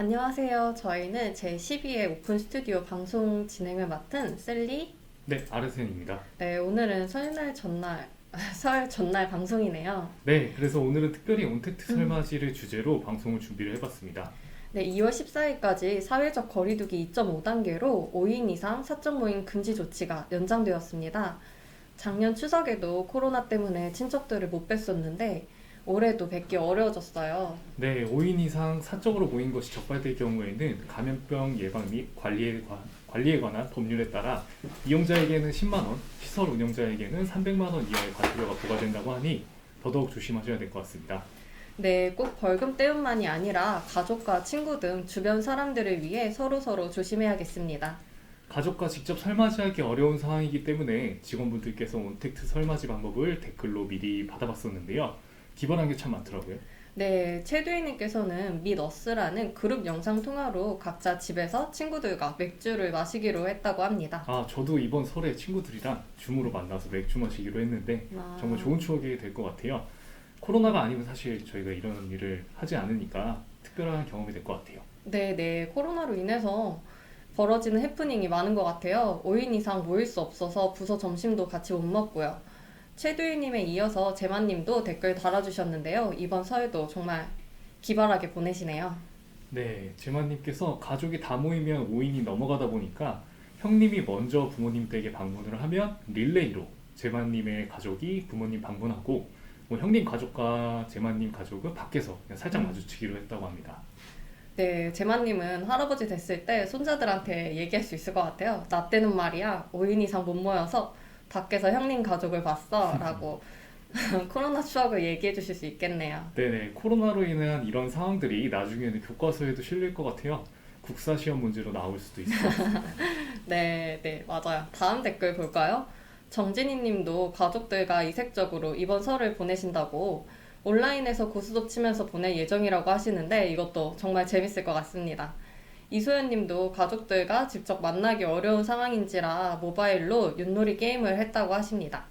안녕하세요. 저희는 제12회 오픈 스튜디오 방송 진행을 맡은 셀리. 네, 아르센입니다. 네, 오늘은 설날 전날, 설 전날 방송이네요. 네, 그래서 오늘은 특별히 온택트 음. 설맞이를 주제로 방송을 준비를 해봤습니다. 네, 2월 14일까지 사회적 거리두기 2.5단계로 5인 이상 사적 모임 금지 조치가 연장되었습니다. 작년 추석에도 코로나 때문에 친척들을 못 뵀었는데 올해도 뵙기 어려워졌어요. 네, 5인 이상 사적으로 모인 것이 적발될 경우에는 감염병 예방 및 관리에, 관, 관리에 관한 법률에 따라 이용자에게는 10만 원, 시설 운영자에게는 300만 원 이하의 과태료가 부과된다고 하니 더더욱 조심하셔야 될 것 같습니다. 네, 꼭 벌금 때문만이 아니라 가족과 친구 등 주변 사람들을 위해 서로서로 조심해야겠습니다. 가족과 직접 설맞이하기 어려운 상황이기 때문에 직원분들께서 온택트 설맞이 방법을 댓글로 미리 받아봤었는데요. 기발한 게 참 많더라고요. 네, 최두희님께서는 미너스라는 그룹 영상 통화로 각자 집에서 친구들과 맥주를 마시기로 했다고 합니다. 아, 저도 이번 설에 친구들이랑 줌으로 만나서 맥주 마시기로 했는데 아, 정말 좋은 추억이 될 것 같아요. 코로나가 아니면 사실 저희가 이런 일을 하지 않으니까 특별한 경험이 될 것 같아요. 네, 네, 코로나로 인해서 벌어지는 해프닝이 많은 것 같아요. 5인 이상 모일 수 없어서 부서 점심도 같이 못 먹고요. 최두희님에 이어서 제만님도 댓글 달아주셨는데요. 이번 설도 정말 기발하게 보내시네요. 네, 제마님께서 가족이 다 모이면 5인이 넘어가다 보니까 형님이 먼저 부모님 댁에 방문을 하면 릴레이로 제마님의 가족이 부모님 방문하고 뭐 형님 가족과 제마님 가족은 밖에서 그냥 살짝 음. 마주치기로 했다고 합니다. 네, 제마님은 할아버지 됐을 때 손자들한테 얘기할 수 있을 것 같아요. 나 때는 말이야, 5인 이상 못 모여서 밖에서 형님 가족을 봤어. 라고 코로나 추억을 얘기해 주실 수 있겠네요. 네네, 코로나로 인한 이런 상황들이 나중에는 교과서에도 실릴 것 같아요. 국사 시험 문제로 나올 수도 있어요. 네, 네, 맞아요. 다음 댓글 볼까요? 정진희 님도 가족들과 이색적으로 이번 설을 보내신다고 온라인에서 고스톱 치면서 보낼 예정이라고 하시는데 이것도 정말 재밌을 것 같습니다. 이소연 님도 가족들과 직접 만나기 어려운 상황인지라 모바일로 윷놀이 게임을 했다고 하십니다.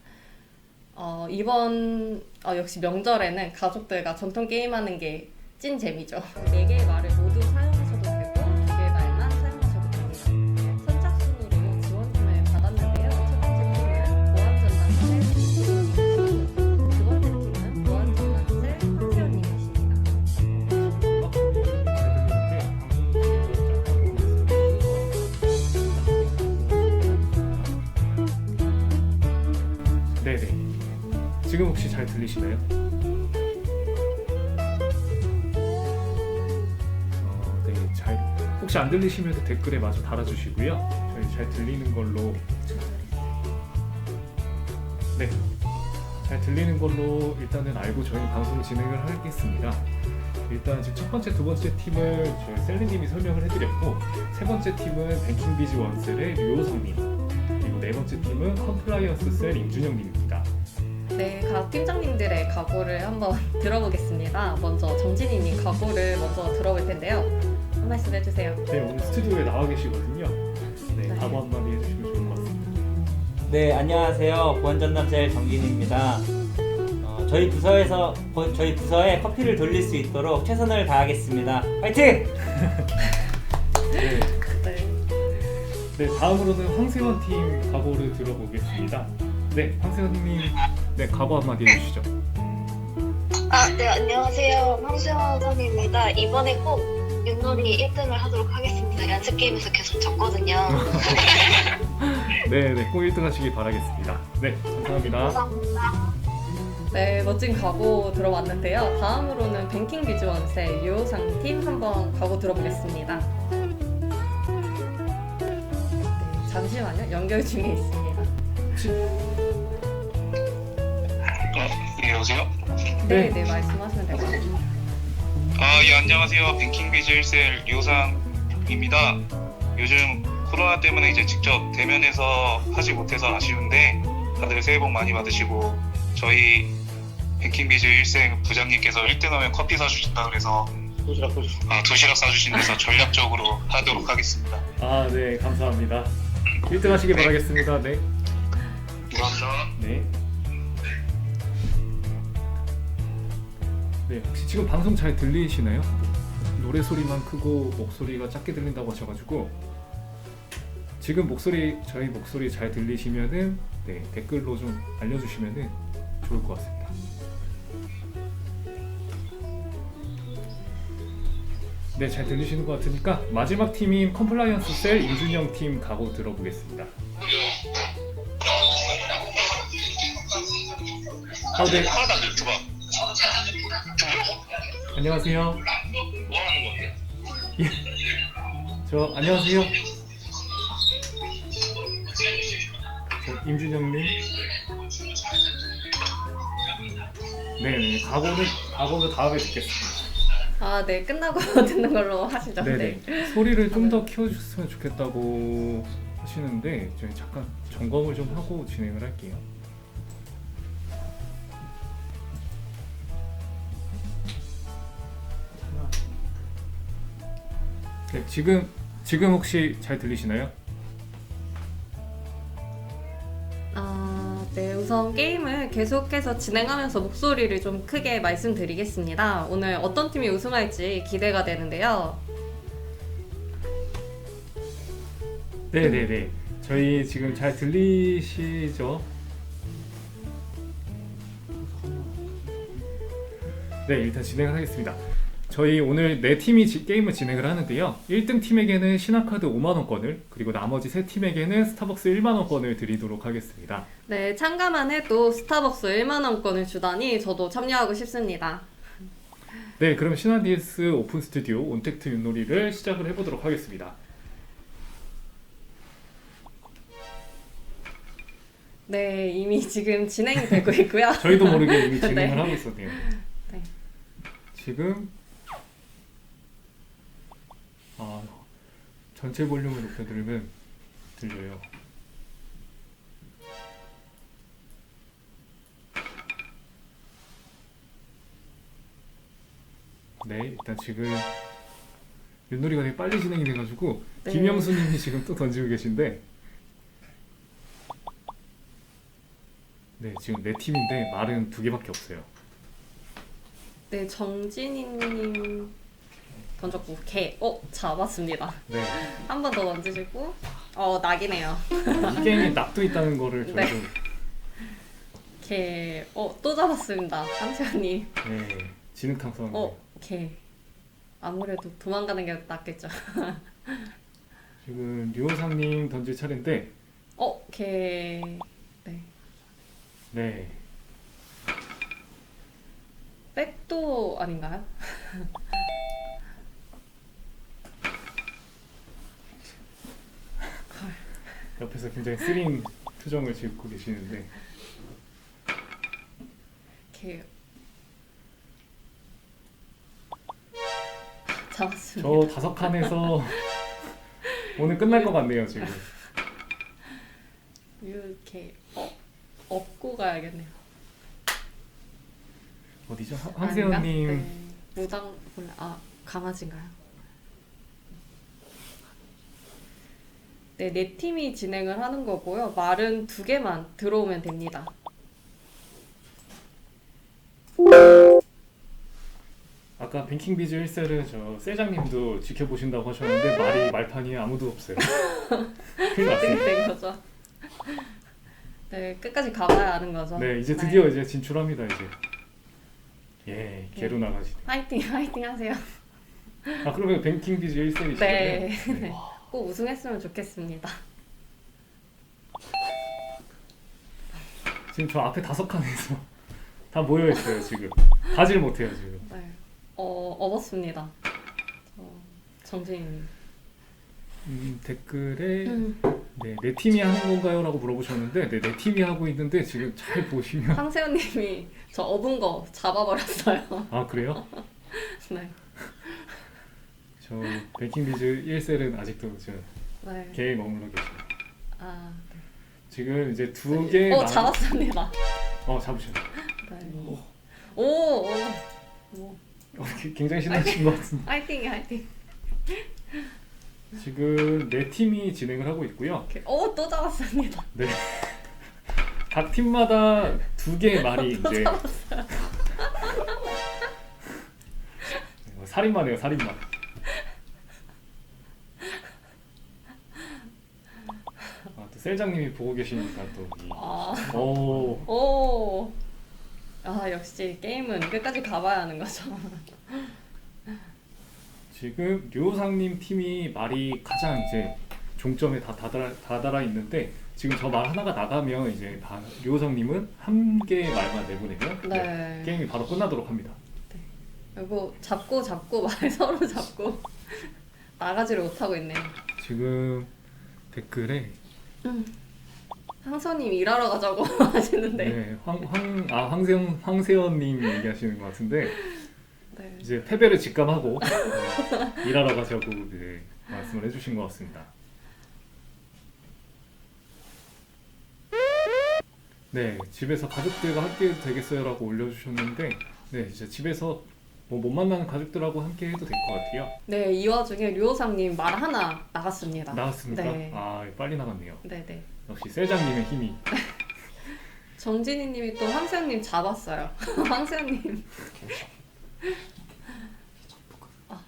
어, 이번 어, 역시 명절에는 가족들과 전통 게임하는 게 찐 재미죠. 네 개의 말을 잘 들리시나요? 어, 네, 잘. 혹시 안 들리시면 댓글에 마저 달아주시고요. 저희 잘 들리는 걸로. 네. 잘 들리는 걸로 일단은 알고 저희 방송 진행을 하겠습니다. 일단 지금 첫 번째, 두 번째 팀을 저희 셀리님이 설명을 해드렸고 세 번째 팀은 뱅킹비즈 원셀의 류호성님 그리고 네 번째 팀은 컴플라이언스 셀 임준영님입니다. 네, 각 팀장님들의 각오를 한번 들어보겠습니다. 먼저 정진희님 각오를 먼저 들어볼 텐데요. 한 말씀 해주세요. 네 오늘 스튜디오에 나와 계시거든요. 네, 네. 각오 한마디 해주시면 좋을 것 같습니다. 네, 안녕하세요. 보안전담셀 정진입니다. 어, 저희 부서에서 보- 저희 부서에 커피를 돌릴 수 있도록 최선을 다하겠습니다. 파이팅! 네, 네. 네 다음으로는 황세원 팀 각오를 들어보겠습니다. 네, 황세원님, 네 각오 한마디 해주시죠. 아, 네, 안녕하세요. 황수영 선입니다. 이번에 꼭 윷놀이 1등을 하도록 하겠습니다. 연습 게임에서 계속 졌거든요. 네, 네, 꼭 1등 하시길 바라겠습니다. 네, 감사합니다. 감사합니다. 네, 멋진 각오 들어봤는데요. 다음으로는 뱅킹 비즈원세 유호상 팀 한번 각오 들어보겠습니다. 네, 잠시만요. 연결 중에 있습니다. 예, 여보세요? 네, 네, 말씀하시면 될 것 같아요. 아, 예, 안녕하세요. 뱅킹 비즈 1셀 유상입니다. 요즘 코로나 때문에 이제 직접 대면해서 하지 못해서 아쉬운데 다들 새해 복 많이 받으시고 저희 뱅킹 비즈 1셀 부장님께서 1등 하면 커피 사주신다 그래서 도시락, 아, 도시락 사주신 데서 전략적으로 하도록 하겠습니다. 아, 네, 감사합니다. 1등 하시길 네. 바라겠습니다. 네, 감사합니다. 네. 네, 혹시 지금 방송 잘 들리시나요? 노래 소리만 크고 목소리가 작게 들린다고 하셔가지고 지금 목소리 저희 목소리 잘 들리시면은 네, 댓글로 좀 알려주시면은 좋을 것 같습니다. 네, 잘 들리시는 것 같으니까 마지막 팀인 컴플라이언스 셀 임준영 팀 가고 들어보겠습니다. 아, 네. 안녕하세요. 뭐 하는 건데? 저 안녕하세요. 저 임준영님. 네네. 각오는 각오는 다음에 듣겠습니다. 아, 네. 끝나고 듣는 걸로 하시죠. 네 네. 네. 소리를 좀 더 키워주셨으면 좋겠다고 하시는데 저희 잠깐 점검을 좀 하고 진행을 할게요. 네, 지금 지금 혹시 잘 들리시나요? 아, 네. 우선 게임을 계속해서 진행하면서 목소리를 좀 크게 말씀드리겠습니다. 오늘 어떤 팀이 우승할지 기대가 되는데요. 네 네 네. 저희 지금 잘 들리시죠? 네, 일단 진행을 하겠습니다. 저희 오늘 네 팀이 지- 게임을 진행을 하는데요. 1등 팀에게는 신화카드 5만원권을, 그리고 나머지 세 팀에게는 스타벅스 1만원권을 드리도록 하겠습니다. 네, 참가만 해도 스타벅스 1만원권을 주다니 저도 참여하고 싶습니다. 네, 그럼 신화 DS 오픈 스튜디오 온택트 윷놀이를 시작을 해보도록 하겠습니다. 네, 이미 지금 진행이 되고 있고요. 저희도 모르게 이미 네. 진행을 하고 있었네요. 네. 지금 아 전체 볼륨을 높여드리면 들려요. 네, 일단 지금 윷놀이가 되게 빨리 진행이 돼가지고 네. 김영수님이 지금 또 던지고 계신데 네 지금 네 팀인데 말은 두 개밖에 없어요. 네, 정진희님 던졌고 개, 어 잡았습니다. 네. 한 번 더 던지시고, 어 낙이네요. 이 게임에 납도 있다는 거를 네. 저희도 개, 어또 잡았습니다. 한채연님, 네, 진흙탕 싸움. 어 개. 아무래도 도망가는 게 낫겠죠. 지금 류호상님 던질 차례인데, 어 개. 네. 네, 백도 아닌가요? 옆에서 굉장히 쓰린 표정을 짓고 계시는데, 개. 잡았습니다. 저 다섯 칸에서 오늘 끝날 것 같네요 지금. 이렇게 어 업고 가야겠네요. 어디죠? 황세현님. 네. 무당 몰라 아 강아지인가요? 네, 네 팀이 진행을 하는 거고요. 말은 두 개만 들어오면 됩니다. 아까 뱅킹 비즈 1세를 저 세장님도 지켜보신다고 하셨는데 말이 말판이 아무도 없어요. 큰일 났습니다. 땡땡 거죠. 네, 끝까지 가봐야 아는 거죠. 네, 이제 드디어 이제 진출합니다 이제. 예, 개로 나가시네. 파이팅, 파이팅 하세요. 아 그러면 뱅킹 비즈 1세이시죠? 네. 꼭 우승했으면 좋겠습니다. 지금 저 앞에 다섯 칸에서 다 모여 있어요 지금. 가질 못해요 지금. 네, 어 업었습니다. 어, 정진님. 음, 댓글에 음. 네, 내 팀이 하는 건가요?라고 물어보셨는데 네, 내 팀이 하고 있는데 지금 잘 보시면 황세현님이 저 업은 거 잡아버렸어요. 아 그래요? 네, 저 뱅킹비즈 1셀은 아직도 저 네. 개에 머물러 계시요 아, 네. 지금 이제 두 개. 어 잡았습니다. 어 잡으셨네. 네. 오, 오, 오. 어, 기- 굉장히 신나신 것 같은데. 화이팅, 화이팅. 지금 네 팀이 진행을 하고 있고요. 이렇게. 오, 또 잡았습니다. 네. 각 팀마다 두 개의 말이 또 이제 잡았어요. 어, 살인마네요, 살인마. 셀장님이 보고 계시니까 또 이. 아, 오, 오. 아, 역시 게임은 끝까지 가봐야 하는 거죠. 지금 류상님 팀이 말이 가장 이제 종점에 다 다다라, 다다라 있는데 지금 저 말 하나가 나가면 이제 다 류상님은 한 개의 말만 내보내면 네. 게임이 바로 끝나도록 합니다. 그리고 잡고 잡고 말 서로 잡고 나가지를 못하고 있네요. 지금 댓글에 황선님 일하러 가자고 하시는데. 네, 황황아 황세현 황세현님 얘기하시는 것 같은데 네. 이제 패배를 직감하고 네, 일하러 가자고 네, 말씀을 해주신 것 같습니다. 네, 집에서 가족들과 함께 되겠어요라고 올려주셨는데, 네, 이제 집에서 뭐 못 만나는 가족들하고 함께 해도 될 것 같아요. 네, 이 와중에 류호상님 말 하나 나갔습니다. 나왔습니까? 네. 아, 빨리 나갔네요. 네네. 역시 세장님의 힘이. 정진희님이 또 황세현님 잡았어요. 황세현님. 아,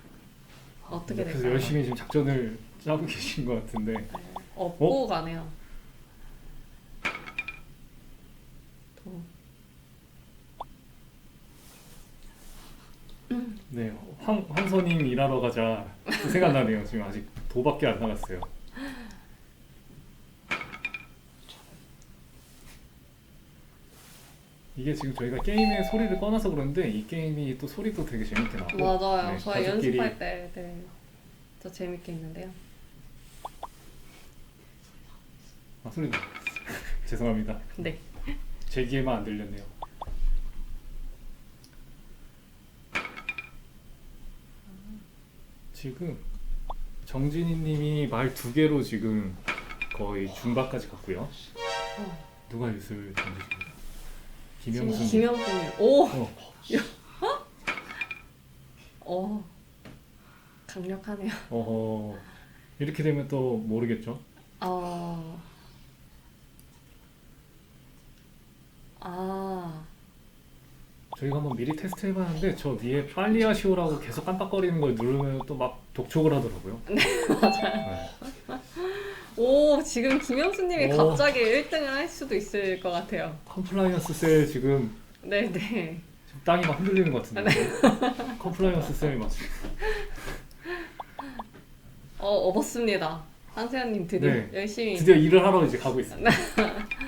어떻게 그래서 될까요? 열심히 지금 작전을 짜고 계신 것 같은데, 업고 가네요. 또. 네, 황 황선님 일하러 가자 또 생각나네요. 지금 아직 도밖에 안 나갔어요. 이게 지금 저희가 게임의 소리를 꺼놔서 그런데 이 게임이 또 소리도 되게 재밌게 나고 맞아요. 네, 저희 가족끼리 연습할 때, 네. 더 재밌게 했는데요. 아 소리 나 죄송합니다 네. 제 귀에만 안 들렸네요 지금 정진희님이 말 두 개로 지금 거의 중반까지 갔고요 어. 누가 유술 던지십니까? 김영순 김영순님. 오, 어, 어, 강력하네요. 어허 이렇게 되면 또 모르겠죠 어, 저희가 한번 미리 테스트 해봤는데 저 위에 빨리 하시오라고 계속 깜빡거리는 걸 누르면 또 막 독촉을 하더라고요 맞아요 오, 지금 김영수님이 오. 갑자기 1등을 할 수도 있을 것 같아요. 컴플라이언스 셀 지금 네, 네. 지금 땅이 막 흔들리는 것 같은데 컴플라이언스 셀이 막 어, 업었습니다. 한세현님 드디어 네. 열심히. 드디어 일을 하러 이제 가고 있습니다.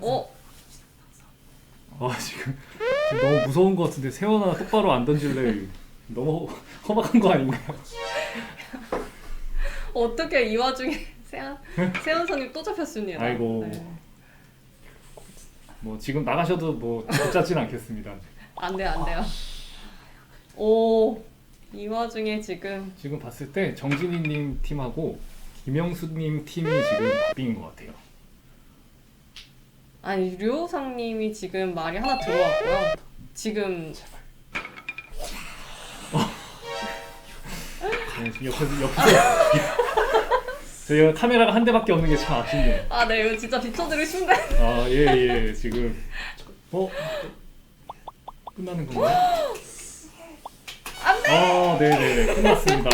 어, 아 지금, 지금 너무 무서운 것 같은데 세원아 똑바로 안 던질래 너무 험악한 거 아닌가요? 어떻게 이 와중에 세연 세연선님 또 잡혔습니다. 아이고. 네. 뭐 지금 나가셔도 뭐 붙잡진 않겠습니다. 안 돼요, 안 돼요. 오, 이 와중에 지금 지금 봤을 때 정진희님 팀하고 김영수님 팀이 지금 바뀐 것 같아요. 아니 류호상님이 지금 말이 하나 들어왔고요. 지금 네, 지금 옆에서 옆에서 저희가 카메라가 한 대밖에 없는 게 참 아쉽네요. 아, 네, 이거 진짜 비춰드리고 싶은데. 아, 예, 예, 지금. 어? 끝나는 건가요? 안 돼! 아, 네네, 끝났습니다.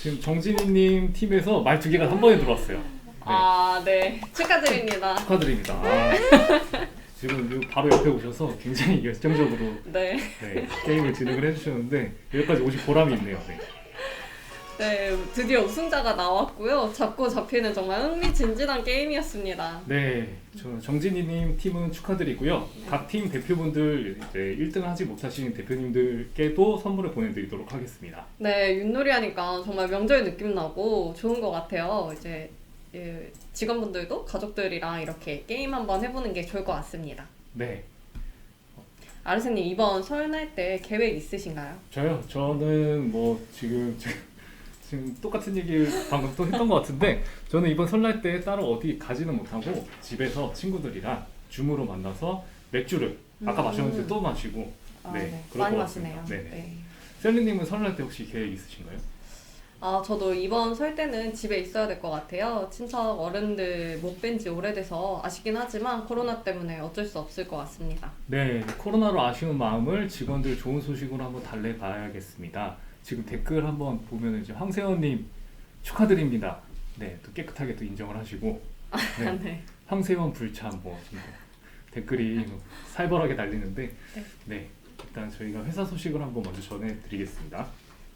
지금 정진희님 팀에서 말 두 개가 한 번에 들어왔어요. 네, 아, 네, 축하드립니다. 축하드립니다. 아, 지금 요 바로 옆에 오셔서 굉장히 열정적으로 네, 네, 게임을 진행을 해주셨는데 여기까지 오실 보람이 있네요. 네. 네, 드디어 우승자가 나왔고요. 잡고 잡히는 정말 흥미진진한 게임이었습니다. 네, 저 정진희님 팀은 축하드리고요. 각 팀 대표분들 이제 1등 하지 못하신 대표님들께도 선물을 보내드리도록 하겠습니다. 네, 윷놀이 하니까 정말 명절 느낌 나고 좋은 것 같아요. 이제 예, 직원분들도 가족들이랑 이렇게 게임 한번 해보는 게 좋을 것 같습니다. 네, 아르세님 이번 설날 때 계획 있으신가요? 저요. 저는 뭐 지금 지금 똑같은 얘기를 방금 또 했던 것 같은데 저는 이번 설날 때 따로 어디 가지는 못하고 집에서 친구들이랑 줌으로 만나서 맥주를 아까 음. 마셨는데 또 마시고 아, 네, 네, 그럴 많이 것 마시네요. 네네. 네. 셀리님은 설날 때 혹시 계획 있으신가요? 아, 저도 이번 설 때는 집에 있어야 될 것 같아요. 친척 어른들 못 뵌 지 오래돼서 아쉽긴 하지만 코로나 때문에 어쩔 수 없을 것 같습니다. 네, 코로나로 아쉬운 마음을 직원들 좋은 소식으로 한번 달래봐야겠습니다. 지금 댓글 한번 보면 이제 황세현님 축하드립니다. 네, 또 깨끗하게 또 인정을 하시고 네, 네. 황세원 불참 뭐 정말 댓글이 뭐 살벌하게 달리는데 네. 네 일단 저희가 회사 소식을 한번 먼저 전해드리겠습니다.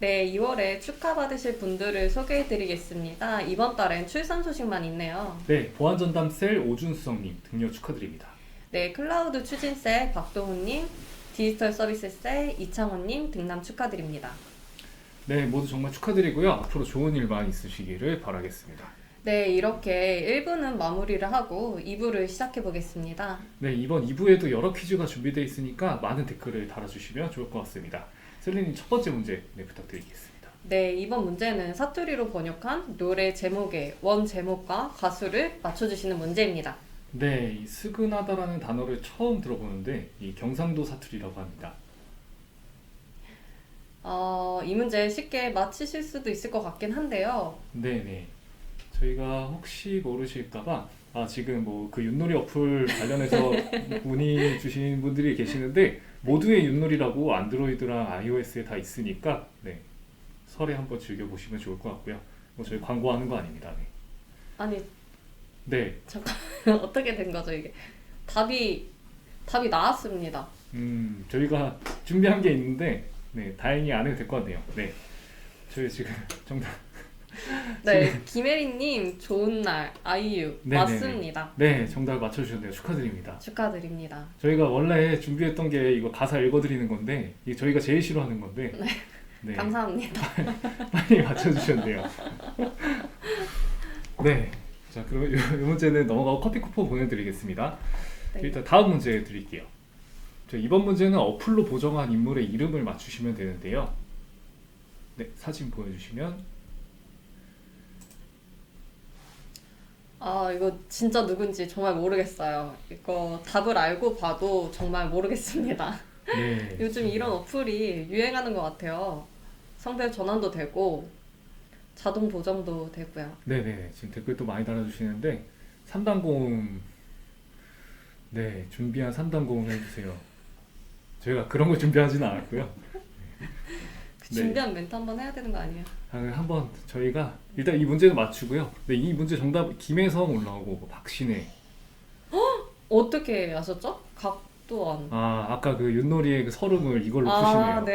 네, 2월에 축하받으실 분들을 소개해드리겠습니다. 이번 달엔 출산 소식만 있네요. 네 보안 전담 셀 오준수성님 등려 축하드립니다. 네, 클라우드 추진세 박동훈님, 디지털 서비스 셀 이창호님 등남 축하드립니다. 네 모두 정말 축하드리고요. 앞으로 좋은 일만 있으시기를 바라겠습니다. 네, 이렇게 1부는 마무리를 하고 2부를 시작해 보겠습니다. 네 이번 2부에도 여러 퀴즈가 준비되어 있으니까 많은 댓글을 달아주시면 좋을 것 같습니다. 셀린님 첫 번째 문제 네, 부탁드리겠습니다. 네, 이번 문제는 사투리로 번역한 노래 제목의 원 제목과 가수를 맞춰주시는 문제입니다. 네, 이 스근하다라는 단어를 처음 들어보는데 이 경상도 사투리라고 합니다. 어, 이 문제 쉽게 맞히실 수도 있을 것 같긴 한데요. 네네. 저희가 혹시 모르실까봐 아 지금 뭐 그 윷놀이 어플 관련해서 문의 주신 분들이 계시는데 모두의 윷놀이라고 안드로이드랑 iOS에 다 있으니까 네 설에 한번 즐겨 보시면 좋을 것 같고요. 뭐 저희 광고하는 거 아닙니다. 네. 아니, 네, 잠깐 어떻게 된 거죠 이게? 답이 답이 나왔습니다. 음 저희가 준비한 게 있는데 네 다행히 안 해도 될 것 같네요. 네, 저희 지금 정답 네, 김혜리님 좋은 날 아이유 네네네. 맞습니다. 네 정답 맞춰주셨네요. 축하드립니다. 축하드립니다. 저희가 원래 준비했던 게 이거 가사 읽어드리는 건데 이게 저희가 제일 싫어하는 건데 네, 감사합니다. 빨리 맞춰주셨네요. 네, 자 그럼 이, 이 문제는 넘어가고 커피 쿠폰 보내드리겠습니다. 네. 일단 다음 문제 드릴게요. 자, 이번 문제는 어플로 보정한 인물의 이름을 맞추시면 되는데요. 네, 사진 보여주시면 아 이거 진짜 누군지 정말 모르겠어요. 이거 답을 알고 봐도 정말 모르겠습니다. 네, 요즘 이런 어플이 유행하는 것 같아요. 성별 전환도 되고 자동 보정도 되고요. 네네 지금 댓글도 많이 달아주시는데 3단 고음 네 준비한 3단 고음 해주세요. 저희가 그런 거 준비하지는 않았고요. 그 네. 준비한 멘트 한번 해야 되는 거 아니에요? 아, 한번 저희가 일단 이 문제는 맞추고요. 네, 이 문제 정답 김혜성 올라오고 뭐 박신혜. 어떻게 아셨죠? 각도 안. 아 아까 그 윷놀이의 그 서름을 이걸로 아, 푸시네요. 네.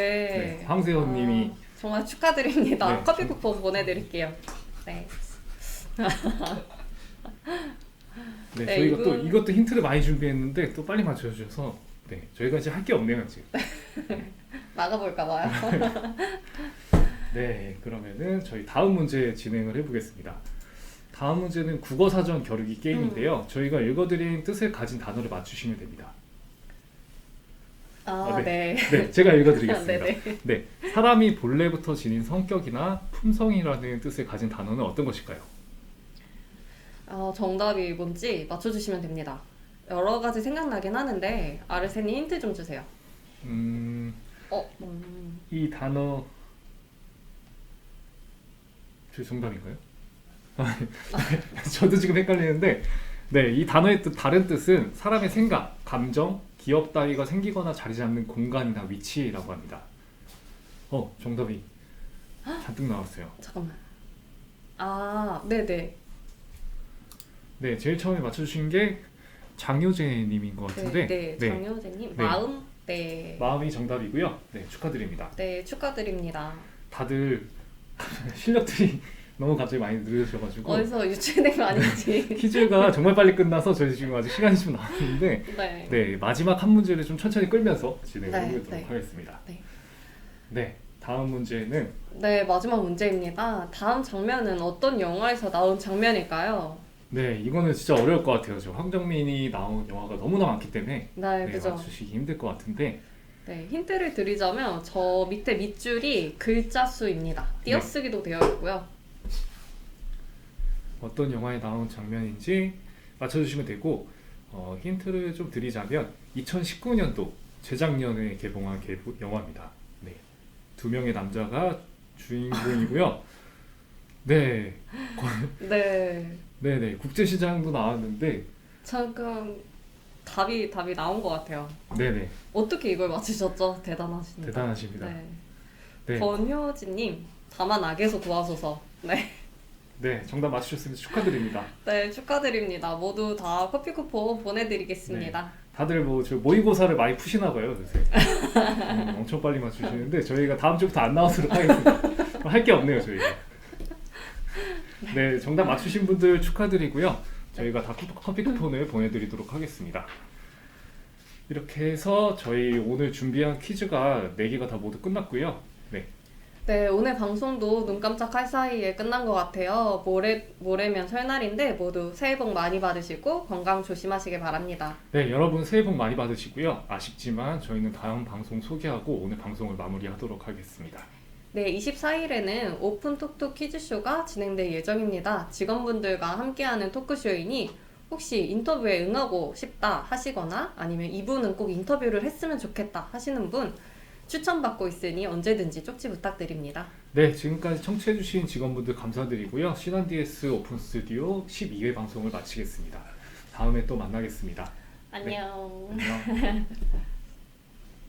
네, 황세현님이 아, 정말 축하드립니다. 네. 커피 쿠폰 보내드릴게요. 네. 네, 네, 저희가 또 이분- 이것도 힌트를 많이 준비했는데 또 빨리 맞춰주셔서 네 저희가 이제 할게 없네요 지금. 나가볼까 봐요. 네 그러면은 저희 다음 문제 진행을 해보겠습니다. 다음 문제는 국어 사전 겨루기 게임인데요. 저희가 읽어드린 뜻을 가진 단어를 맞추시면 됩니다. 아, 아, 네. 네, 제가 읽어드리겠습니다. 네네. 네, 사람이 본래부터 지닌 성격이나 품성이라는 뜻을 가진 단어는 어떤 것일까요? 아, 정답이 뭔지 맞춰주시면 됩니다. 여러 가지 생각나긴 하는데 아르세니 힌트 좀 주세요. 음, 어, 음, 이 단어 제 정답인가요? 아, 저도 지금 헷갈리는데, 네, 이 단어의 뜻 다른 뜻은 사람의 생각, 감정, 기억 따위가 생기거나 자리 잡는 공간이나 위치라고 합니다. 어, 정답이 잔뜩 나왔어요. 잠깐만. 아, 네네. 네, 제일 처음에 맞춰주신 게 장효재 님인 것 네, 같은데, 네, 네, 장효재님 네. 마음, 네, 마음이 정답이고요. 네, 축하드립니다. 네 축하드립니다. 다들 실력들이 너무 갑자기 많이 늘으셔가지고 어디서 유출된 거 아닌지. 퀴즈가 정말 빨리 끝나서 저희 지금 아직 시간이 좀 남았는데 네. 네 마지막 한 문제를 좀 천천히 끌면서 진행해 네, 보도록 네. 하겠습니다. 네. 네 다음 문제는 네, 마지막 문제입니다. 다음 장면은 어떤 영화에서 나온 장면일까요? 네 이거는 진짜 어려울 것 같아요. 저 황정민이 나온 영화가 너무나 많기 때문에 네, 네, 그죠. 맞추시기 힘들 것 같은데 네, 힌트를 드리자면 저 밑에 밑줄이 글자 수입니다. 띄어쓰기도 되어 있고요. 어떤 영화에 나온 장면인지 맞춰주시면 되고 어, 힌트를 좀 드리자면 2019년도 재작년에 개봉한 개보, 영화입니다. 네, 두 명의 남자가 주인공이고요. 네, 네, 네, 네, 국제시장도 나왔는데, 잠깐 답이 답이 나온 것 같아요. 네, 네, 어떻게 이걸 맞추셨죠? 대단하십니다. 대단하십니다. 네. 네, 권효진님, 다만 악에서 구하소서. 네, 네, 정답 맞추셨으면 축하드립니다. 네, 축하드립니다. 모두 다 커피 쿠폰 보내드리겠습니다. 다들 뭐 저 모의고사를 많이 푸시나 봐요 요새. 음, 엄청 빨리 맞추시는데 저희가 다음 주부터 안 나오도록 하겠습니다. 할 게 없네요 저희가. 네, 정답 맞추신 분들 축하드리고요. 저희가 다 쿠- 커피 쿠폰을 보내드리도록 하겠습니다. 이렇게 해서 저희 오늘 준비한 퀴즈가 4개가 다 모두 끝났고요. 네, 네, 오늘 방송도 눈 깜짝할 사이에 끝난 것 같아요. 모레, 모레면 설날인데 모두 새해 복 많이 받으시고 건강 조심하시길 바랍니다. 네, 여러분 새해 복 많이 받으시고요. 아쉽지만 저희는 다음 방송 소개하고 오늘 방송을 마무리하도록 하겠습니다. 네, 24일에는 오픈 톡톡 퀴즈쇼가 진행될 예정입니다. 직원분들과 함께하는 토크쇼이니 혹시 인터뷰에 응하고 싶다 하시거나 아니면 이분은 꼭 인터뷰를 했으면 좋겠다 하시는 분 추천받고 있으니 언제든지 쪽지 부탁드립니다. 네, 지금까지 청취해주신 직원분들 감사드리고요. 신한 DS 오픈 스튜디오 12회 방송을 마치겠습니다. 다음에 또 만나겠습니다. 안녕. 안녕.